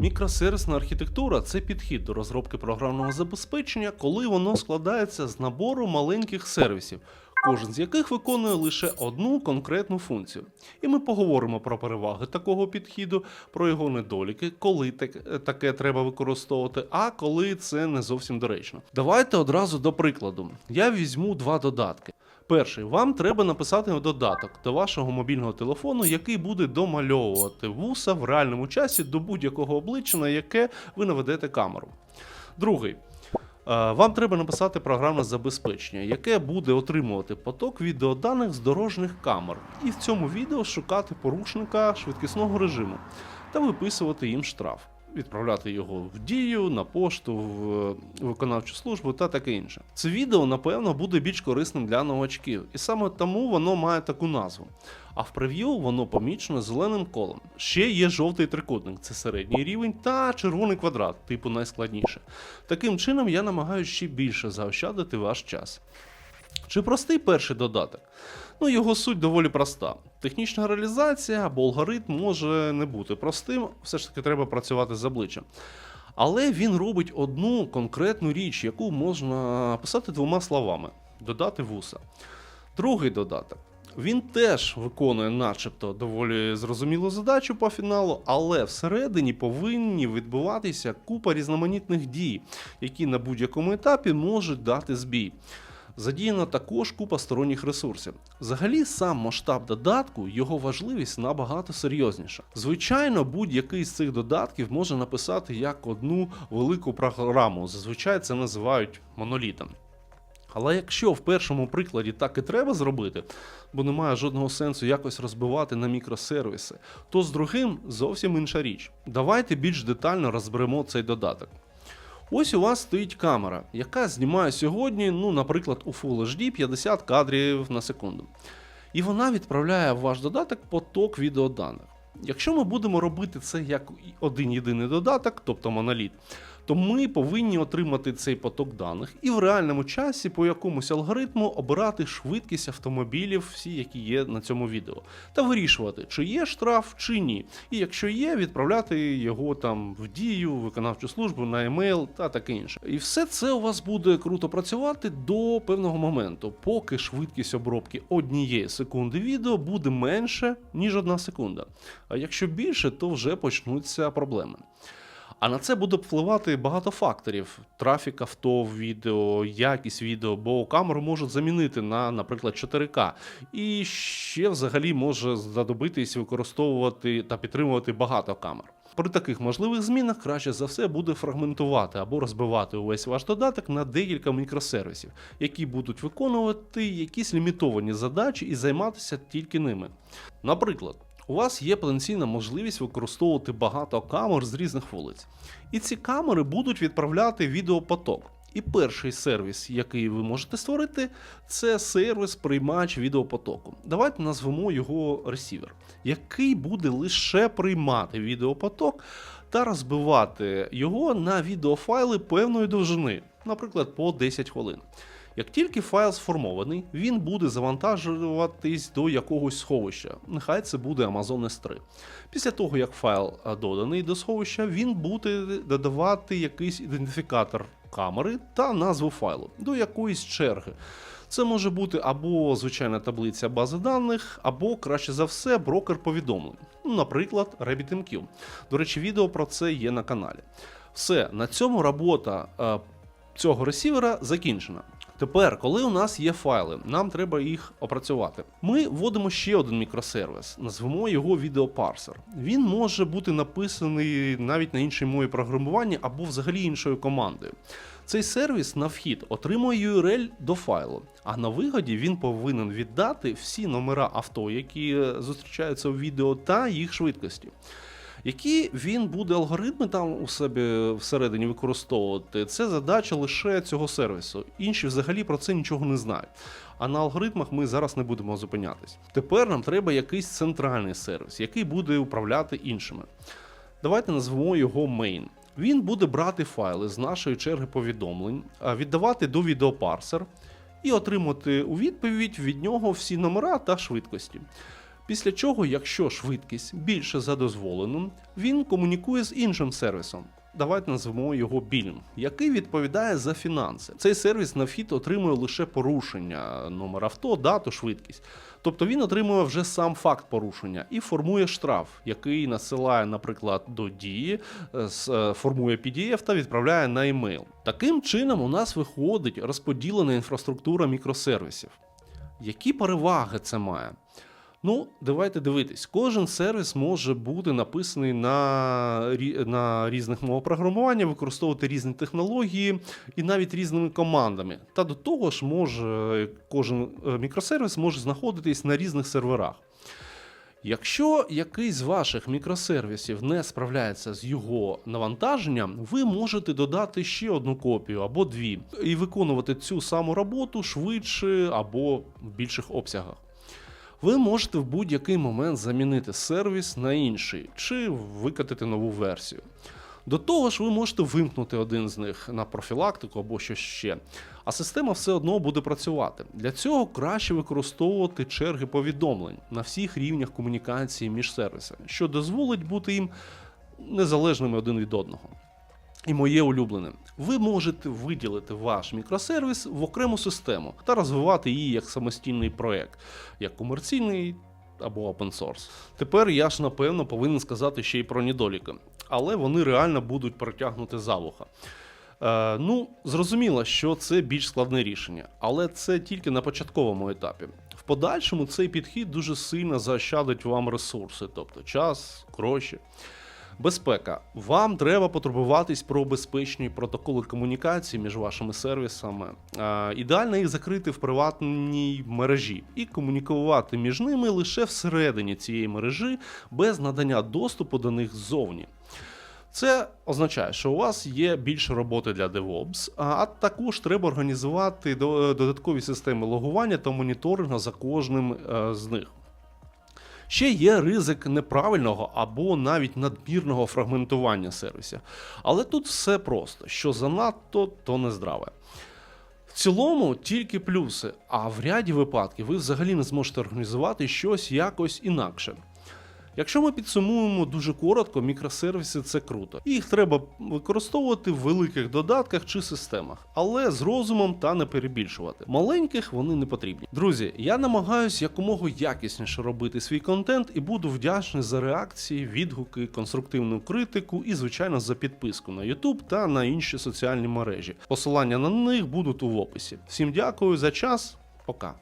Мікросервісна архітектура це підхід до розробки програмного забезпечення, коли воно складається з набору маленьких сервісів, кожен з яких виконує лише одну конкретну функцію. І ми поговоримо про переваги такого підходу, про його недоліки, коли таке треба використовувати, а коли це не зовсім доречно. Давайте одразу до прикладу. Я візьму два додатки. Перший, вам треба написати додаток до вашого мобільного телефону, який буде домальовувати вуса в реальному часі до будь-якого обличчя, на яке ви наведете камеру. Другий. е, Вам треба написати програмне забезпечення, яке буде отримувати поток відеоданих з дорожніх камер, і в цьому відео шукати порушника швидкісного режиму та виписувати їм штраф, відправляти його в дію, на пошту, в е, виконавчу службу та таке інше. Це відео, напевно, буде більш корисним для новачків, і саме тому воно має таку назву. А в прев'ю воно помічено зеленим колом. Ще є жовтий трикутник, це середній рівень, та червоний квадрат, типу найскладніше. Таким чином я намагаюся ще більше заощадити ваш час. Чи простий перший додаток? Ну, його суть доволі проста. Технічна реалізація або алгоритм може не бути простим, все ж таки треба працювати з обличчям. Але він робить одну конкретну річ, яку можна писати двома словами: додати вуса. Другий додаток. Він теж виконує, начебто, доволі зрозумілу задачу по фіналу, але всередині повинні відбуватися купа різноманітних дій, які на будь-якому етапі можуть дати збій. Задіяна також купа сторонніх ресурсів. Взагалі, сам масштаб додатку, його важливість набагато серйозніша. Звичайно, будь-який з цих додатків може написати як одну велику програму. Зазвичай це називають монолітом. Але якщо в першому прикладі так і треба зробити, бо немає жодного сенсу якось розбивати на мікросервіси, то з другим зовсім інша річ. Давайте більш детально розберемо цей додаток. Ось у вас стоїть камера, яка знімає сьогодні, ну, наприклад, у Full HD 50 кадрів на секунду. І вона відправляє в ваш додаток поток відеоданих. Якщо ми будемо робити це як один єдиний додаток, тобто моноліт, то ми повинні отримати цей поток даних і в реальному часі по якомусь алгоритму обирати швидкість автомобілів, всі, які є на цьому відео, та вирішувати, чи є штраф, чи ні. І якщо є, відправляти його там в дію, виконавчу службу, на емейл та таке інше. І все це у вас буде круто працювати до певного моменту, поки швидкість обробки однієї секунди відео буде менше, ніж одна секунда. А якщо більше, то вже почнуться проблеми. А на це буде впливати багато факторів: трафік авто відео, якість відео, бо камеру можуть замінити на, наприклад, 4К. І ще взагалі може знадобитись використовувати та підтримувати багато камер. При таких можливих змінах краще за все буде фрагментувати або розбивати увесь ваш додаток на декілька мікросервісів, які будуть виконувати якісь лімітовані задачі і займатися тільки ними. Наприклад, у вас є потенційна можливість використовувати багато камер з різних вулиць. І ці камери будуть відправляти відеопоток. І перший сервіс, який ви можете створити, це сервіс приймач відеопотоку. Давайте назвемо його ресівер, який буде лише приймати відеопоток та розбивати його на відеофайли певної довжини, наприклад, по 10 хвилин. Як тільки файл сформований, він буде завантажуватись до якогось сховища. Нехай це буде Amazon S3. Після того, як файл доданий до сховища, він буде додавати якийсь ідентифікатор камери та назву файлу до якоїсь черги. Це може бути або звичайна таблиця бази даних, або краще за все брокер повідомлень. Ну, наприклад, RabbitMQ. До речі, відео про це є на каналі. Все, на цьому робота е, цього ресівера закінчена. Тепер, коли у нас є файли, нам треба їх опрацювати. Ми вводимо ще один мікросервіс, назвемо його відеопарсер. Він може бути написаний навіть на іншій мові програмування або взагалі іншою командою. Цей сервіс на вхід отримує URL до файлу, а на виході він повинен віддати всі номера авто, які е, зустрічаються у відео, та їх швидкості. Які він буде алгоритми там у себе всередині використовувати, це задача лише цього сервісу. Інші взагалі про це нічого не знають. А на алгоритмах ми зараз не будемо зупинятись. Тепер нам треба якийсь центральний сервіс, який буде управляти іншими. Давайте назвемо його main. Він буде брати файли з нашої черги повідомлень, віддавати до відеопарсер і отримати у відповідь від нього всі номера та швидкості. Після чого, якщо швидкість більше за дозволену, він комунікує з іншим сервісом. Давайте назвемо його більм, який відповідає за фінанси. Цей сервіс на вхід отримує лише порушення, номер авто, дату, швидкість. Тобто він отримує вже сам факт порушення і формує штраф, який насилає, наприклад, до дії, е, е, формує PDF та відправляє на емейл. Таким чином, у нас виходить розподілена інфраструктура мікросервісів. Які переваги це має? Ну, давайте дивитись. Кожен сервіс може бути написаний на, на різних мовах програмування, використовувати різні технології і навіть різними командами. Та до того ж, може кожен е, мікросервіс може знаходитись на різних серверах. Якщо якийсь з ваших мікросервісів не справляється з його навантаженням, ви можете додати ще одну копію або дві і виконувати цю саму роботу швидше або в більших обсягах. Ви можете в будь-який момент замінити сервіс на інший чи викатити нову версію. До того ж, ви можете вимкнути один з них на профілактику або щось ще. А система все одно буде працювати. Для цього краще використовувати черги повідомлень на всіх рівнях комунікації між сервісами, що дозволить бути їм незалежними один від одного. І моє улюблене. Ви можете виділити ваш мікросервіс в окрему систему та розвивати її як самостійний проект, як комерційний або open source. Тепер я ж напевно повинен сказати ще й про недоліки, але вони реально будуть притягнути за вуха. Е, ну, зрозуміло, що це більш складне рішення, але це тільки на початковому етапі. В подальшому цей підхід дуже сильно заощадить вам ресурси, тобто час, гроші. Безпека. Вам треба потурбуватись про безпечні протоколи комунікації між вашими сервісами. Ідеально їх закрити в приватній мережі і комунікувати між ними лише всередині цієї мережі без надання доступу до них ззовні. Це означає, що у вас є більше роботи для DevOps, а а також треба організувати додаткові системи логування та моніторингу за кожним е, з них. Ще є ризик неправильного або навіть надмірного фрагментування сервісів. Але тут все просто: що занадто, то не здраве. В цілому тільки плюси, а в ряді випадків ви взагалі не зможете організувати щось якось інакше. Якщо ми підсумуємо дуже коротко, мікросервіси це круто. Їх треба використовувати в великих додатках чи системах, але з розумом та не перебільшувати. Маленьких вони не потрібні. Друзі, я намагаюся якомога якісніше робити свій контент і буду вдячний за реакції, відгуки, конструктивну критику і, звичайно, за підписку на YouTube та на інші соціальні мережі. Посилання на них будуть у описі. Всім дякую за час. Пока.